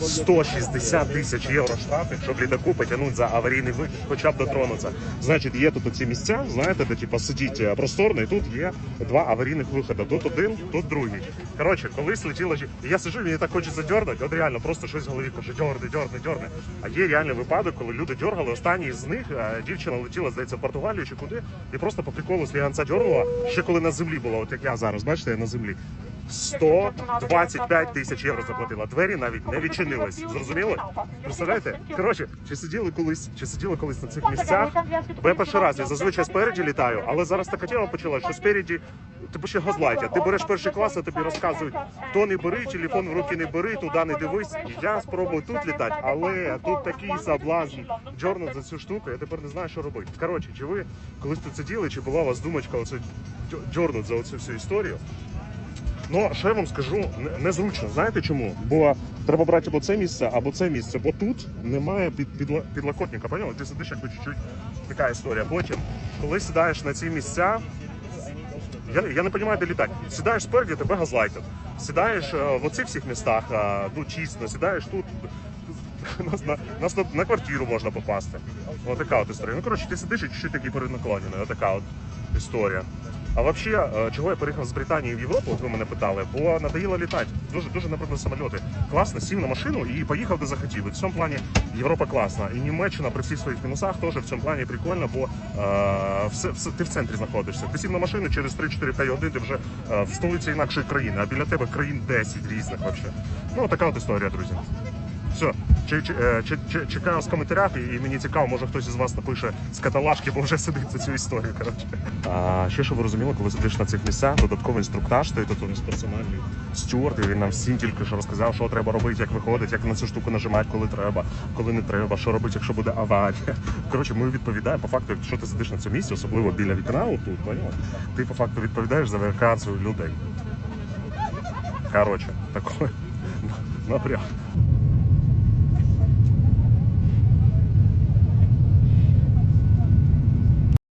160 тисяч євро штрафів, щоб літаку потягнути за аварійний вихід, хоча б дотронутися. Значить, є тут оці місця, знаєте, де типу, сидіть е, просторно, і тут є два аварійних виходи. Тут один, тут другий. Коротше, колись летіла я сиджу, мені так хочеться дьорнути, от реально просто щось в голові каже, дьорни, дьорни, дьорни. А є реальний випадок, коли люди дьоргали. Останній з них е, дівчина летіла, здається, в Португалію чи куди, і просто по приколу сліганця дьорнула, ще коли на землі було, от як я зараз, бачите, я на землі. 125 тисяч євро заплатила. Двері навіть не відчинились. Зрозуміли? Представляєте? Коротше, чи сиділи колись, чи сиділи колись на цих місцях? Бо я перший раз, я зазвичай спереді літаю, але зараз така тема почала, що спереді типу ще газлайтять. Ти береш перший клас, а тобі розказують, то не бери, телефон в руки не бери, туди не дивись. Я спробую тут літати, але тут такий соблазн. Джорнат за цю штуку, я тепер не знаю, що робити. Коротше, чи ви колись тут сиділи, чи була у вас думочка оце джорнат за оцю всю історію? Ну, що я вам скажу, незручно. Знаєте чому? Бо треба брати або це місце, або це місце, бо тут немає під, підла- підлокотника. Поняли? Ти сидиш якби чуть-чуть така історія. Потім, коли сідаєш на ці місця, я, я не розумію, де літати. Сідаєш спереді, тебе газлайтять. Сідаєш е, в оцих всіх містах, е, ну чисно, сідаєш тут. Нас на, нас на, на квартиру можна попасти. Ось така от історія. Ну, коротше, ти сидиш і чуть-чуть такий перенаклонений. Ось така от історія. А взагалі, е, чого я переїхав з Британії в Європу, от ви мене питали, бо надоїло літати. Дуже дуже наприклад, самольоти. Класно, сів на машину і поїхав де захотів. І в цьому плані Європа класна. І Німеччина при всіх своїх мінусах теж в цьому плані прикольно, бо е, все, все, ти в центрі знаходишся. Ти сів на машину через 3-4-5 годин ти вже е, в столиці інакшої країни, а біля тебе країн 10 різних взагалі. Ну, така от історія, друзі. Все, чекаю з коментарях, і, мені цікаво, може хтось із вас напише з каталажки, бо вже сидить за цю історію. Коротше. А ще щоб ви розуміли, коли сидиш на цих місцях, додатковий інструктаж, то тут у нас персональний стюард, і він нам всім тільки що розказав, що треба робити, як виходить, як на цю штуку нажимати, коли треба, коли не треба, що робити, якщо буде аварія. Коротше, ми відповідаємо по факту, якщо ти сидиш на цьому місці, особливо біля вікна, поняла? Ти по факту відповідаєш за евакуацію людей. Коротше, такой напрям.